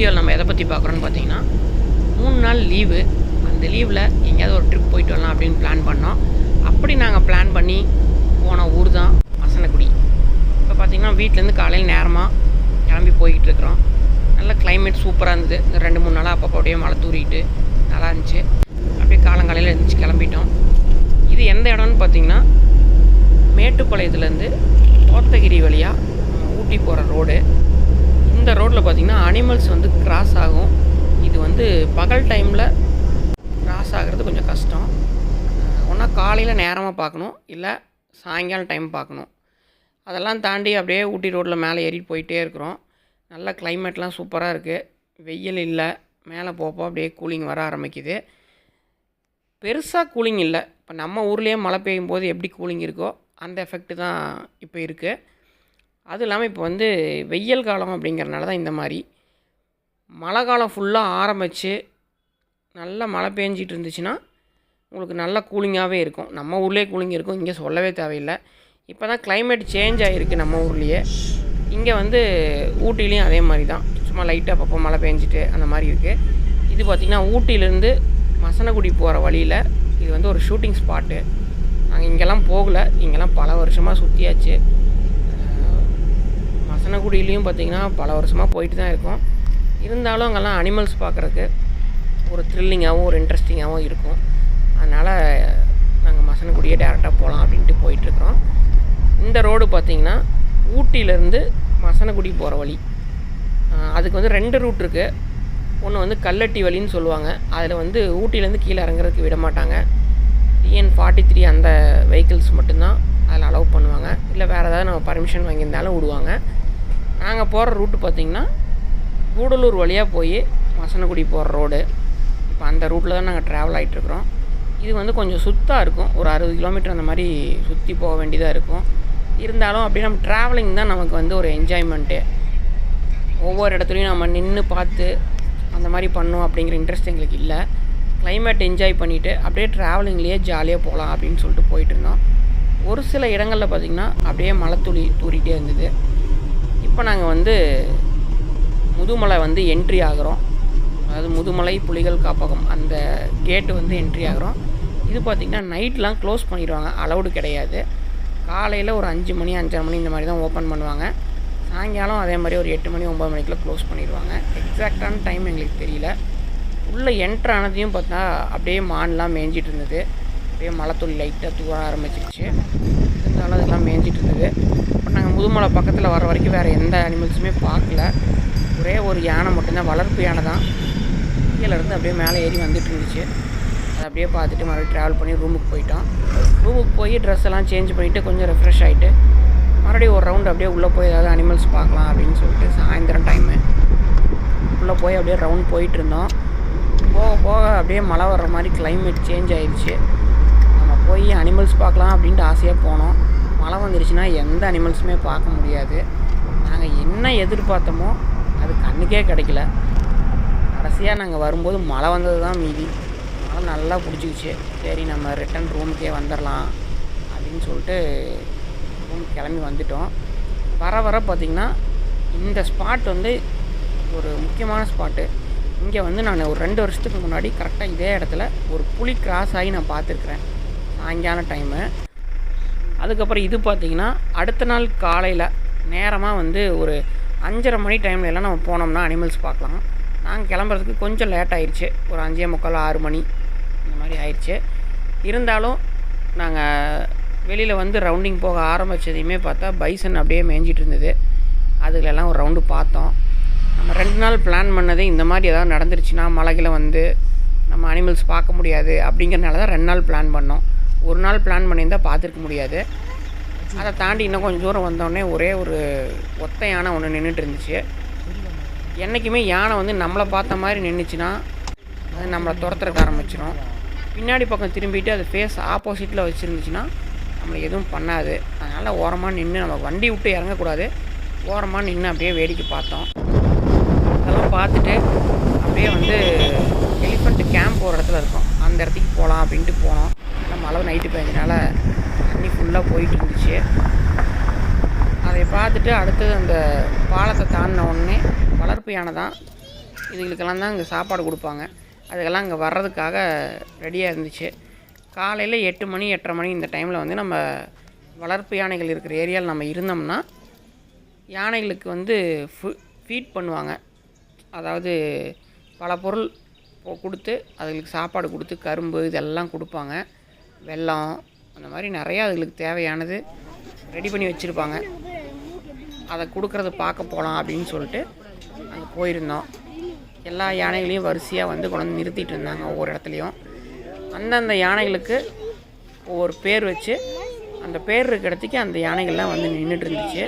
வீடியோவில் நம்ம எதை பற்றி பார்க்குறோன்னு பார்த்தீங்கன்னா மூணு நாள் லீவு. அந்த லீவில் எங்கேயாவது ஒரு ட்ரிப் போயிட்டு வரலாம் அப்படின்னு பிளான் பண்ணோம். அப்படி நாங்கள் பிளான் பண்ணி போன ஊர் தான் மசனக்குடி இப்போ பார்த்தீங்கன்னா வீட்டிலேருந்து காலையில் நேரமாக கிளம்பி போய்கிட்டு இருக்கிறோம். நல்ல கிளைமேட் சூப்பராக இருந்தது. இந்த ரெண்டு மூணு நாளாக அப்பப்போ அப்படியே மழை தூரிட்டு நல்லா இருந்துச்சு. அப்படியே காலங்காலையில் இருந்துச்சு கிளம்பிட்டோம். இது எந்த இடம்னு பார்த்தீங்கன்னா மேட்டுப்பாளையத்துலேருந்து கோத்தகிரி வழியாக ஊட்டி போகிற ரோடு இந்த ரோட்டில் பார்த்தீங்கன்னா அனிமல்ஸ் வந்து கிராஸ் ஆகும். இது வந்து பகல் டைமில் கிராஸ் ஆகிறது கொஞ்சம் கஷ்டம். ஒன்றா காலையில் நேரமாக பார்க்கணும். இல்லை சாயங்காலம் டைம் பார்க்கணும். அதெல்லாம் தாண்டி அப்படியே ஊட்டி ரோட்டில் மேலே ஏறிட்டு போயிட்டே இருக்கிறோம். நல்ல கிளைமேட்லாம் சூப்பராக இருக்குது வெயில் இல்லை. மேலே போப்போ அப்படியே கூலிங் வர ஆரம்பிக்குது. பெருசாக கூலிங் இல்லை. இப்போ நம்ம ஊர்லேயே மழை பெய்யும் போது எப்படி கூலிங் இருக்கோ அந்த எஃபெக்ட் தான் இப்போ இருக்குது அதுவும் இல்லாமல் இப்போ வந்து வெயில் காலம் அப்படிங்கிறனால தான் இந்த மாதிரி மழை காலம் ஃபுல்லாக ஆரம்பித்து நல்லா மழை பெஞ்சிட்டு இருந்துச்சுன்னா உங்களுக்கு நல்ல கூலிங்காகவே இருக்கும். நம்ம ஊர்லேயே கூலிங் இருக்கும். இங்கே சொல்லவே தேவையில்லை. இப்போ தான் கிளைமேட் சேஞ்ச் ஆகிருக்கு நம்ம ஊர்லேயே. இங்கே வந்து ஊட்டிலையும் அதே மாதிரி தான். சும்மா லைட்டாக அப்பப்போ மழை பெஞ்சிட்டு அந்த மாதிரி இருக்குது இது பார்த்திங்கன்னா ஊட்டியிலேருந்து மசனகுடி போகிற வழியில் இது வந்து ஒரு ஷூட்டிங் ஸ்பாட்டு நாங்கள் இங்கெல்லாம் போகலை. இங்கெல்லாம் பல வருஷமாக சுற்றியாச்சு மசனகுடியிலையும் பார்த்திங்கன்னா பல வருஷமாக போயிட்டு தான் இருக்கும். இருந்தாலும் அங்கெல்லாம் அனிமல்ஸ் பார்க்குறதுக்கு ஒரு த்ரில்லிங்காகவும் ஒரு இன்ட்ரெஸ்டிங்காகவும் இருக்கும். அதனால் நாங்கள் மசனக்குடியே டேரெக்டாக போகலாம் அப்படின்ட்டு போயிட்டுருக்குறோம் இந்த ரோடு பார்த்திங்கன்னா ஊட்டியிலேருந்து மசனக்குடி போகிற வழி. அதுக்கு வந்து ரெண்டு ரூட் இருக்குது ஒன்று வந்து கல்லட்டி வழின்னு சொல்லுவாங்க. அதில் வந்து ஊட்டியிலேருந்து கீழே இறங்குறதுக்கு விட மாட்டாங்க. டிஎன் ஃபார்ட்டி த்ரீ அந்த வெஹிக்கிள்ஸ் மட்டும்தான் அதில் அலோவ் பண்ணுவாங்க. இல்லை வேறு ஏதாவது நம்ம பர்மிஷன் வாங்கியிருந்தாலும் விடுவாங்க. நாங்கள் போகிற ரூட்டு பார்த்திங்கன்னா கூடலூர் வழியாக போய் வசனக்குடி போகிற ரோடு. இப்போ அந்த ரூட்டில் தான் நாங்கள் ட்ராவல் ஆகிட்டுருக்குறோம் இது வந்து கொஞ்சம் சுத்தாக இருக்கும். ஒரு அறுபது கிலோமீட்டர் அந்த மாதிரி சுற்றி போக வேண்டியதாக இருக்கும். இருந்தாலும் அப்படியே நம்ம ட்ராவலிங் தான் நமக்கு வந்து ஒரு என்ஜாய்மெண்ட்டு ஒவ்வொரு இடத்துலையும் நம்ம நின்று பார்த்து அந்த மாதிரி பண்ணோம் அப்படிங்கிற இன்ட்ரெஸ்ட் எங்களுக்கு இல்லை. கிளைமேட் என்ஜாய் பண்ணிவிட்டு அப்படியே ட்ராவலிங்லேயே ஜாலியாக போகலாம் அப்படின்னு சொல்லிட்டு போயிட்டு இருந்தோம். ஒரு சில இடங்களில் பார்த்திங்கன்னா அப்படியே மழை துளி தூரிகிட்டே இருந்தது. இப்போ நாங்கள் வந்து முதுமலை வந்து என்ட்ரி ஆகிறோம். அதாவது முதுமலை புலிகள் காப்பகம் அந்த கேட்டு வந்து என்ட்ரி ஆகிறோம். இது பார்த்திங்கன்னா நைட்லாம் க்ளோஸ் பண்ணிடுவாங்க. அலௌடு கிடையாது. காலையில் ஒரு அஞ்சு மணி அஞ்சரை மணி இந்த மாதிரி தான் ஓப்பன் பண்ணுவாங்க. சாயங்காலம் அதே மாதிரி ஒரு எட்டு மணி ஒம்பது மணிக்குள்ள க்ளோஸ் பண்ணிடுவாங்க. எக்ஸாக்டான டைம் எங்களுக்கு தெரியல. உள்ளே என்ட்ரு ஆனதையும் பார்த்தா அப்படியே மான்லாம் மேய்ஞ்சிட்டு இருந்தது. அப்படியே மலை துளி லைட்டாக தூர ஆரம்பிச்சிருச்சு. இருந்தாலும் அதெல்லாம் மேய்ஞ்சிட்டு இருந்தது. புதுமலை பக்கத்தில் வர வரைக்கும் வேறு எந்த அனிமல்ஸுமே பார்க்கல. ஒரே ஒரு யானை மட்டும்தான் வளர்ப்பு யானை தான் கீழேருந்து அப்படியே மேலே ஏறி வந்துட்டு இருந்துச்சு. அதை அப்படியே பார்த்துட்டு மறுபடியும் ட்ராவல் பண்ணி ரூமுக்கு போயிட்டோம். ரூமுக்கு போய் ட்ரெஸ் எல்லாம் சேஞ்ச் பண்ணிவிட்டு கொஞ்சம் ரெஃப்ரெஷ் ஆகிட்டு மறுபடியும் ஒரு ரவுண்டு அப்படியே உள்ளே போய் ஏதாவது அனிமல்ஸ் பார்க்கலாம் அப்படின்னு சொல்லிட்டு சாயந்தரம் டைமு உள்ளே போய் அப்படியே ரவுண்ட் போயிட்டு இருந்தோம். போக போக அப்படியே மழை வர்ற மாதிரி கிளைமேட் சேஞ்ச் ஆயிடுச்சு நம்ம போய் அனிமல்ஸ் பார்க்கலாம் அப்படின்ட்டு ஆசையாக போனோம். மழை வந்துருச்சுன்னா எந்த அனிமல்ஸுமே பார்க்க முடியாது. நாங்கள் என்ன எதிர்பார்த்தோமோ அது கண்ணுக்கே கிடைக்கல. கடைசியாக நாங்கள் வரும்போது மழை வந்தது தான் மீதி. மழை நல்லா பிடிச்சிக்கிச்சு. சரி நம்ம ரிட்டன் ரூமுக்கே வந்துடலாம் அப்படின்னு சொல்லிட்டு ரூம் கிளம்பி வந்துட்டோம். வர வர பார்த்திங்கன்னா இந்த ஸ்பாட் வந்து ஒரு முக்கியமான ஸ்பாட்டு இங்கே வந்து நான் ஒரு ரெண்டு வருஷத்துக்கு முன்னாடி கரெக்டாக இதே இடத்துல ஒரு புலி கிராஸ் ஆகி நான் பார்த்துருக்குறேன். சாயங்காலம் டைமு அதுக்கப்புறம் இது பார்த்திங்கன்னா அடுத்த நாள் காலையில் நேரமாக வந்து ஒரு அஞ்சரை மணி டைம்ல எல்லாம் நம்ம போனோம்னா அனிமல்ஸ் பார்க்கலாம். நாங்கள் கிளம்புறதுக்கு கொஞ்சம் லேட் ஆயிடுச்சு ஒரு அஞ்சே முக்கால் ஆறு மணி இந்த மாதிரி ஆயிடுச்சு இருந்தாலும் நாங்கள் வெளியில் வந்து ரவுண்டிங் போக ஆரம்பித்ததையுமே பார்த்தா பைசன் அப்படியே மேய்ஞ்சிட்டு இருந்தது. அதுலெல்லாம் ஒரு ரவுண்டு பார்த்தோம். நம்ம ரெண்டு நாள் பிளான் பண்ணதே இந்த மாதிரி ஏதாவது நடந்துருச்சுன்னா மலைகளை வந்து நம்ம அனிமல்ஸ் பார்க்க முடியாது அப்படிங்கிறனால தான் ரெண்டு நாள் பிளான் பண்ணோம். ஒரு நாள் பிளான் பண்ணியிருந்தால் பார்த்துருக்க முடியாது. அதை தாண்டி இன்னும் கொஞ்சம் தூரம் வந்தோடனே ஒரே ஒரு ஒத்த யானை ஒன்று நின்றுட்டு இருந்துச்சு. என்றைக்குமே யானை வந்து நம்மளை பார்த்த மாதிரி நின்றுச்சுன்னா அது நம்மளை துரத்துறக்க ஆரம்பிச்சிடும் பின்னாடி பக்கம் திரும்பிட்டு அது ஃபேஸ் ஆப்போசிட்டில் வச்சுருந்துச்சுன்னா நம்மளை எதுவும் பண்ணாது. அதனால் ஓரமாக நின்று நம்ம வண்டி விட்டு இறங்கக்கூடாது. ஓரமாக நின்று அப்படியே வேடிக்கை பார்த்தோம். அதெல்லாம் பார்த்துட்டு அப்படியே வந்து எலிஃபண்ட் கேம்ப் ஒரு இடத்துல இருக்கும். அந்த இடத்துக்கு போகலாம் அப்படின்ட்டு போனோம். மழை நைட்டு பெஞ்சனால தண்ணி ஃபுல்லாக போயிட்டு இருந்துச்சு. அதை பார்த்துட்டு அடுத்தது அந்த பாலத்தை தாண்டின உடனே வளர்ப்பு யானை தான். இதுகளுக்கெல்லாம் தான் இங்கே சாப்பாடு கொடுப்பாங்க. அதுக்கெல்லாம் இங்கே வர்றதுக்காக ரெடியாக இருந்துச்சு. காலையில் எட்டு மணி எட்டரை மணி இந்த டைமில் வந்து நம்ம வளர்ப்பு யானைகள் இருக்கிற ஏரியாவில் நம்ம இருந்தோம்னா யானைகளுக்கு வந்து ஃபீட் பண்ணுவாங்க. அதாவது பல பொருள் கொடுத்து அதுகளுக்கு சாப்பாடு கொடுத்து கரும்பு இதெல்லாம் கொடுப்பாங்க. வெல்லம் அந்த மாதிரி நிறையா அதுகளுக்கு தேவையானது ரெடி பண்ணி வச்சுருப்பாங்க. அதை கொடுக்குறத பார்க்க போகலாம் அப்படின்னு சொல்லிட்டு அங்கே போயிருந்தோம். எல்லா யானைகளையும் வரிசையாக வந்து கொண்டு வந்து நிறுத்திட்டு இருந்தாங்க ஒவ்வொரு இடத்துலையும். அந்தந்த யானைகளுக்கு ஒவ்வொரு பேர் வச்சு அந்த பேர் இருக்க இடத்துக்கு அந்த யானைகள்லாம் வந்து நின்றுட்டு இருந்துச்சு.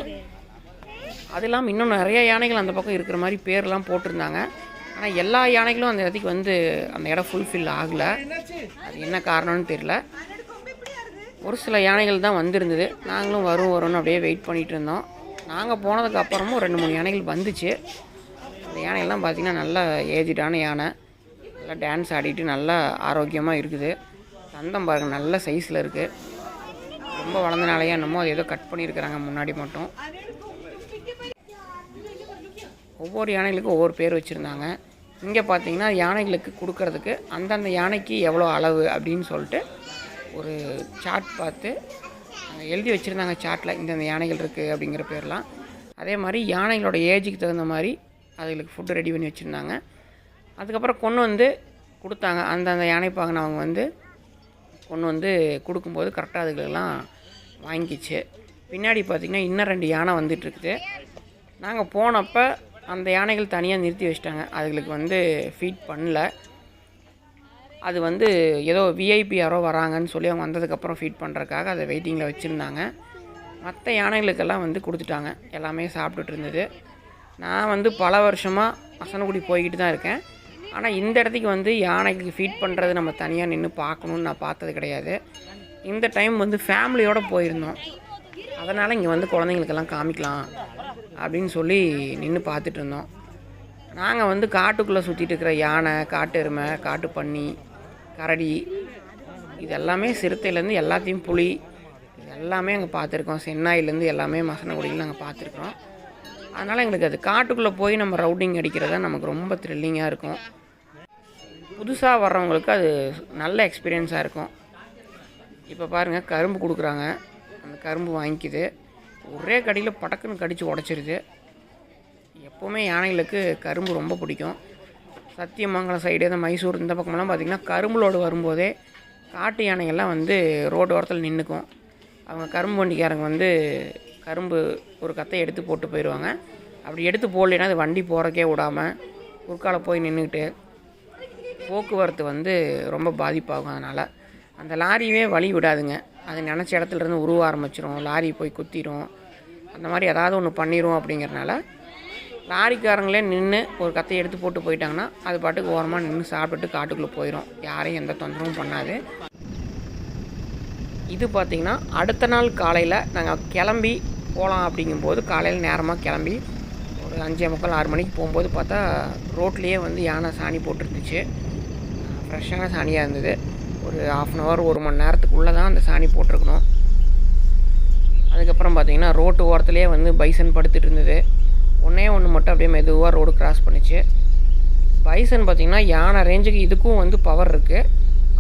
அது இல்லாமல் இன்னும் நிறைய யானைகள் அந்த பக்கம் இருக்கிற மாதிரி பேர்லாம் போட்டிருந்தாங்க. ஆனால் எல்லா யானைகளும் அந்த இடத்துக்கு வந்து அந்த இடம் ஃபுல்ஃபில் ஆகலை. அது என்ன காரணம்னு தெரியல. ஒரு சில யானைகள் தான் வந்திருந்தது. நாங்களும் வரும் வரும்னு அப்படியே வெயிட் பண்ணிகிட்டு இருந்தோம். நாங்கள் போனதுக்கு அப்புறமும் ரெண்டு மூணு யானைகள் வந்துச்சு. அந்த யானைகள்லாம் பார்த்திங்கன்னா நல்லா ஏஜிடான யானை. நல்லா டான்ஸ் ஆடிட்டு நல்லா ஆரோக்கியமாக இருக்குது. தந்தம் பாருங்க நல்ல சைஸில் இருக்குது ரொம்ப வளர்ந்தனாலேயே என்னமோ அது ஏதோ கட் பண்ணியிருக்கிறாங்க முன்னாடி மட்டும். ஒவ்வொரு யானைகளுக்கும் ஒவ்வொரு பேர் வச்சுருந்தாங்க. இங்கே பார்த்தீங்கன்னா யானைகளுக்கு கொடுக்கறதுக்கு அந்தந்த யானைக்கு எவ்வளோ அளவு அப்படின்னு சொல்லிட்டு ஒரு சார்ட் பார்த்து எழுதி வச்சுருந்தாங்க சார்ட்டில் இந்தந்த யானைகள் இருக்குது அப்படிங்கிற பேர்லாம். அதே மாதிரி யானைகளோட ஏஜுக்கு தகுந்த மாதிரி அதுகளுக்கு ஃபுட்டு ரெடி பண்ணி வச்சுருந்தாங்க. அதுக்கப்புறம் கொண்டு வந்து கொடுத்தாங்க. அந்தந்த யானை பாங்கினவங்க வந்து கொண்டு வந்து கொடுக்கும்போது கரெக்டாக அதுகளெல்லாம் வாங்கிக்கிச்சு பின்னாடி பார்த்திங்கன்னா இன்னும் ரெண்டு யானை வந்துட்டுருக்குது நாங்கள் போனப்போ அந்த யானைகள் தனியாக நிறுத்தி வச்சிட்டாங்க. அதுகளுக்கு வந்து ஃபீட் பண்ணல. அது வந்து ஏதோ விஐபி யாரோ வராங்கன்னு சொல்லி அவங்க வந்ததுக்கப்புறம் ஃபீட் பண்ணுறக்காக அதை வெயிட்டிங்கில் வச்சுருந்தாங்க. மற்ற யானைகளுக்கெல்லாம் வந்து கொடுத்துட்டாங்க. எல்லாமே சாப்பிட்டுட்டு இருந்தது. நான் வந்து பல வருஷமாக அசனகுடி போய்கிட்டு தான் இருக்கேன். ஆனால் இந்த இடத்துக்கு வந்து யானைக்கு ஃபீட் பண்ணுறது நம்ம தனியாக நின்று பார்க்கணுன்னு நான் பார்த்தது கிடையாது. இந்த டைம் வந்து ஃபேமிலியோடு போயிருந்தோம். அதனால் இங்கே வந்து குழந்தைங்களுக்கெல்லாம் காமிக்கலாம். அப்படின்னு சொல்லி நின்று பார்த்துட்டு இருந்தோம். நாங்கள் வந்து காட்டுக்குள்ளே சுற்றிட்டு இருக்கிற யானை காட்டு எருமை காட்டு பன்னி கரடி இது எல்லாமே சிறுத்தையிலேருந்து எல்லாத்தையும் புளி இது எல்லாமே அங்கே பார்த்துருக்கோம். சென்னாயிலேருந்து எல்லாமே மசனகுடியில் நாங்கள் பார்த்துருக்குறோம் அதனால் எங்களுக்கு அது காட்டுக்குள்ளே போய் நம்ம ரவுடிங் அடிக்கிறதா நமக்கு ரொம்ப த்ரில்லிங்காக இருக்கும். புதுசாக வர்றவங்களுக்கு அது நல்ல எக்ஸ்பீரியன்ஸாக இருக்கும். இப்போ பாருங்கள் கரும்பு கொடுக்குறாங்க. அந்த கரும்பு வாங்கிக்குது. ஒரே கடியில் படக்குன்னு கடித்து உடச்சிருது. எப்போவுமே யானைகளுக்கு கரும்பு ரொம்ப பிடிக்கும். சத்தியமங்கலம் சைடு இந்த மைசூர் இந்த பக்கமெல்லாம் பார்த்திங்கன்னா கரும்புலோடு வரும்போதே காட்டு யானைகள்லாம் வந்து ரோடு ஓரத்தில் நின்றுக்கும் அவங்க கரும்பு வண்டிக்காரங்க வந்து கரும்பு ஒரு கத்தை எடுத்து போட்டு போயிடுவாங்க அப்படி எடுத்து போடலைன்னா அது வண்டி போகிறக்கே விடாமல் குறுக்கால போய் நின்றுக்கிட்டு போக்குவரத்து வந்து ரொம்ப பாதிப்பாகும் அதனால். அந்த லாரியவே வழி விடாதுங்க. அது நினச்ச இடத்துல இருந்து உருவ ஆரம்பிச்சிரும் லாரி போய் குத்திரும். அந்த மாதிரி ஏதாவது ஒன்று பண்ணிடும் அப்படிங்கிறனால லாரிக்காரங்களே நின்று ஒரு கத்தையை எடுத்து போட்டு போயிட்டாங்கன்னா அது பாட்டுக்கு ஓரமாக நின்று சாப்பிட்டுட்டு காட்டுக்குள்ளே போயிடும் யாரையும் எந்த தொந்தரவும் பண்ணாது. இது பார்த்திங்கன்னா அடுத்த நாள் காலையில் நாங்கள் கிளம்பி போகலாம் அப்படிங்கும்போது காலையில் நேரமாக கிளம்பி ஒரு அஞ்சே முக்கால் ஆறு மணிக்கு போகும்போது பார்த்தா ரோட்லேயே வந்து யானை சாணி போட்டுருந்துச்சு. ஃப்ரெஷ்ஷான சாணியாக இருந்தது. ஒரு ஆஃப் அன் ஹவர் ஒரு மணி நேரத்துக்குள்ளே தான் அந்த சாணி போட்டிருக்கணும். அதுக்கப்புறம் பார்த்தீங்கன்னா ரோட்டு ஓரத்துலேயே வந்து பைசன் படுத்துட்டு இருந்தது. ஒன்றே ஒன்று மட்டும் அப்படியே மெதுவாக ரோடு கிராஸ் பண்ணிச்சு. பைசன் பார்த்திங்கன்னா யானை ரேஞ்சுக்கு இதுக்கும் வந்து பவர் இருக்குது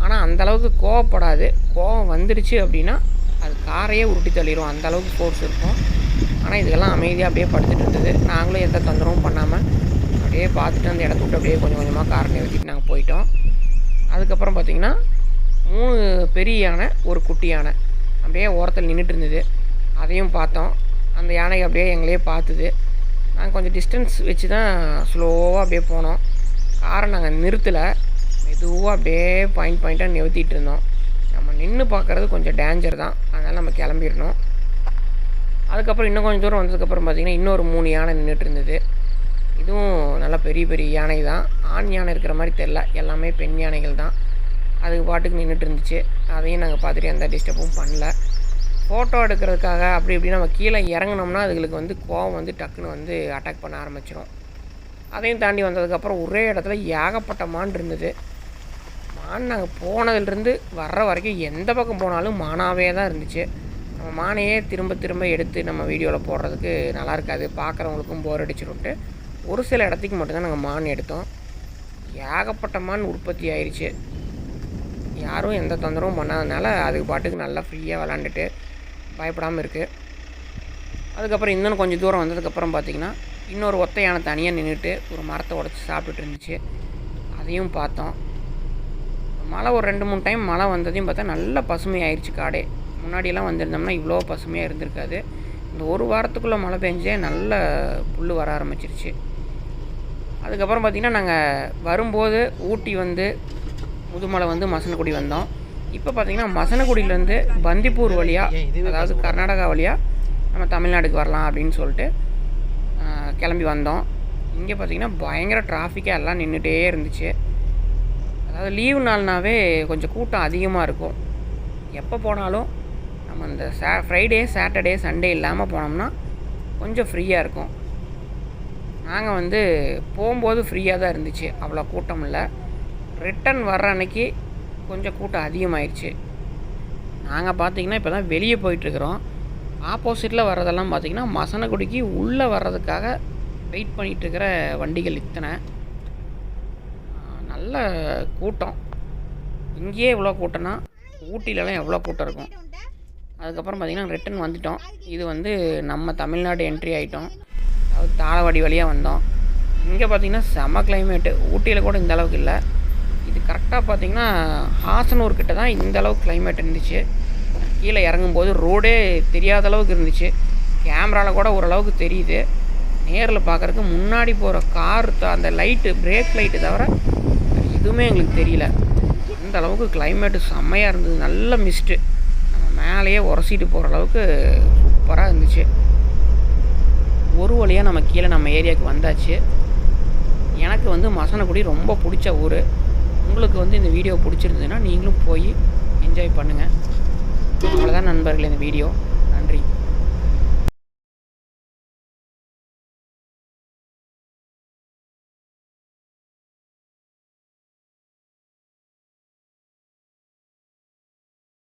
ஆனால் அந்தளவுக்கு கோவப்படாது. கோவம் வந்துடுச்சு அப்படின்னா அது காரையே உருட்டி தள்ளிடும் அந்தளவுக்கு ஃபோர்ஸ் இருக்கும். ஆனால் இதுக்கெல்லாம் அமைதியாக அப்படியே படுத்துட்டு இருந்தது. நாங்களும் எந்த தொந்தரவும் பண்ணாமல் அப்படியே பார்த்துட்டு அந்த இடத்த விட்டு அப்படியே கொஞ்சம் கொஞ்சமாக காரை நிறுத்திட்டு நாங்கள் போயிட்டோம். அதுக்கப்புறம் பார்த்திங்கன்னா மூணு பெரிய யானை ஒரு குட்டி யானை. அப்படியே ஓரத்தில் நின்றுட்டு இருந்தது. அதையும் பார்த்தோம். அந்த யானை அப்படியே எங்களையே பார்த்துது. நாங்கள் கொஞ்சம் டிஸ்டன்ஸ் வச்சு தான் ஸ்லோவாக அப்படியே போனோம். காரை நாங்கள் நிறுத்தலை. மெதுவாக அப்படியே பாயிண்ட் பாயிண்ட்டாக நிறுத்திட்டு இருந்தோம். நம்ம நின்று பார்க்குறது கொஞ்சம் டேஞ்சர் தான். அதனால் நம்ம கிளம்பிடணும். அதுக்கப்புறம் இன்னும் கொஞ்சம் தூரம் வந்ததுக்கப்புறம் பார்த்திங்கன்னா இன்னொரு மூணு யானை நின்றுட்டு இருந்தது. இதுவும் நல்லா பெரிய பெரிய யானை தான் ஆண் யானை இருக்கிற மாதிரி தெரில எல்லாமே பெண் யானைகள் தான். அதுக்கு பாட்டுக்கு நின்றுட்டு இருந்துச்சு. அதையும் நாங்கள் பார்த்துட்டு எந்த டிஸ்டர்பும் பண்ணல. ஃபோட்டோ எடுக்கிறதுக்காக அப்படி இப்படி நம்ம கீழே இறங்குனோம்னா அதுகளுக்கு வந்து கோவம் வந்து டக்குன்னு வந்து அட்டாக் பண்ண ஆரம்பிச்சிடும் அதையும் தாண்டி வந்ததுக்கப்புறம் ஒரே இடத்துல ஏகப்பட்ட மான் இருந்தது. மான் நாங்கள் போனதுலேருந்து வர்ற வரைக்கும் எந்த பக்கம் போனாலும் மானாவே தான் இருந்துச்சு. நம்ம மானையே திரும்ப திரும்ப எடுத்து நம்ம வீடியோவில் போடுறதுக்கு நல்லா இருக்காது. பார்க்குறவங்களுக்கும் போர் அடிச்சிருன்ட்டு ஒரு சில இடத்துக்கு மட்டும்தான் நாங்கள் மான் எடுத்தோம். ஏகப்பட்ட மான் உற்பத்தி ஆயிடுச்சு யாரும் எந்த தொந்தரவும் பண்ணாதனால அதுக்கு பாட்டுக்கு நல்லா ஃப்ரீயாக விளாண்டுட்டு பயப்படாமல் இருக்குது அதுக்கப்புறம் இன்னும் கொஞ்சம் தூரம் வந்ததுக்கப்புறம் பார்த்திங்கன்னா இன்னொரு ஒத்த யானை தனியாக நின்றுட்டு ஒரு மரத்தை உடச்சி சாப்பிட்டுட்டு இருந்துச்சு. அதையும் பார்த்தோம். மழை ஒரு ரெண்டு மூணு டைம் மழை வந்ததையும் பார்த்தா நல்ல பசுமையாயிருச்சு காடே. முன்னாடியெல்லாம் வந்திருந்தோம்னா இவ்வளோ பசுமையாக இருந்திருக்காது. இந்த ஒரு வாரத்துக்குள்ளே மழை பெஞ்சே நல்ல புல் வர ஆரம்பிச்சிருச்சு. அதுக்கப்புறம் பார்த்திங்கன்னா நாங்கள் வரும்போது ஊட்டி வந்து முதுமலை வந்து மசனக்குடி வந்தோம். இப்போ பார்த்திங்கன்னா மசனக்குடியிலேருந்து பந்திப்பூர் வழியாக அதாவது கர்நாடகா வழியாக நம்ம தமிழ்நாடுக்கு வரலாம் அப்படின்னு சொல்லிட்டு கிளம்பி வந்தோம். இங்கே பார்த்திங்கன்னா பயங்கர டிராஃபிக்காக எல்லாம் நின்றுட்டே இருந்துச்சு. அதாவது லீவு நாள்னாவே கொஞ்சம் கூட்டம் அதிகமாக இருக்கும். எப்போ போனாலும் நம்ம இந்த சா ஃப்ரைடே சாட்டர்டே சண்டே இல்லாமல் போனோம்னா கொஞ்சம் ஃப்ரீயாக இருக்கும். நாங்கள் வந்து போகும்போது ஃப்ரீயாக தான் இருந்துச்சு. அவ்வளோ கூட்டம் இல்லை. ரிட்டன் வர்ற அன்னைக்கு கொஞ்சம் கூட்டம் அதிகமாகிடுச்சு நாங்கள் பார்த்தீங்கன்னா இப்போ தான் வெளியே போயிட்டுருக்குறோம். ஆப்போசிட்டில் வர்றதெல்லாம் பார்த்திங்கன்னா மசனகுடிக்கு உள்ளே வர்றதுக்காக வெயிட் பண்ணிகிட்ருக்கிற வண்டிகள் இத்தனை. நல்ல கூட்டம். இங்கேயே இவ்வளோ கூட்டம்னா ஊட்டிலலாம் எவ்வளோ கூட்டம் இருக்கும். அதுக்கப்புறம் பார்த்திங்கன்னா ரிட்டன் வந்துட்டோம். இது வந்து நம்ம தமிழ்நாடு என்ட்ரி ஆகிட்டோம் அதாவது தாளவாடி வழியாக வந்தோம். இங்கே பார்த்திங்கன்னா செம கிளைமேட்டு ஊட்டியில் கூட இந்த அளவுக்கு இல்லை. இது கரெக்டாக பார்த்திங்கன்னா ஹாசனூர் கிட்ட தான் இந்த அளவுக்கு கிளைமேட் இருந்துச்சு. கீழே இறங்கும்போது ரோடே தெரியாத அளவுக்கு இருந்துச்சு. கேமராவில் கூட ஓரளவுக்கு தெரியுது. நேரில் பார்க்குறதுக்கு முன்னாடி போகிற கார் அந்த லைட்டு பிரேக் லைட்டு தவிர எதுவுமே எங்களுக்கு தெரியல. அந்த அளவுக்கு கிளைமேட்டு செம்மையாக இருந்தது. நல்ல மிஸ்ட்டு நம்ம மேலேயே உரசிட்டு போகிற அளவுக்கு சூப்பராக இருந்துச்சு. ஒரு வழியாக நம்ம கீழே நம்ம ஏரியாவுக்கு வந்தாச்சு. எனக்கு வந்து மசனக்குடி ரொம்ப பிடிச்ச ஊர். உங்களுக்கு வந்து இந்த வீடியோ பிடிச்சிருந்ததுன்னா நீங்களும் போய் என்ஜாய் பண்ணுங்கள் அவ்வளோதான் நண்பர்கள் இந்த வீடியோ.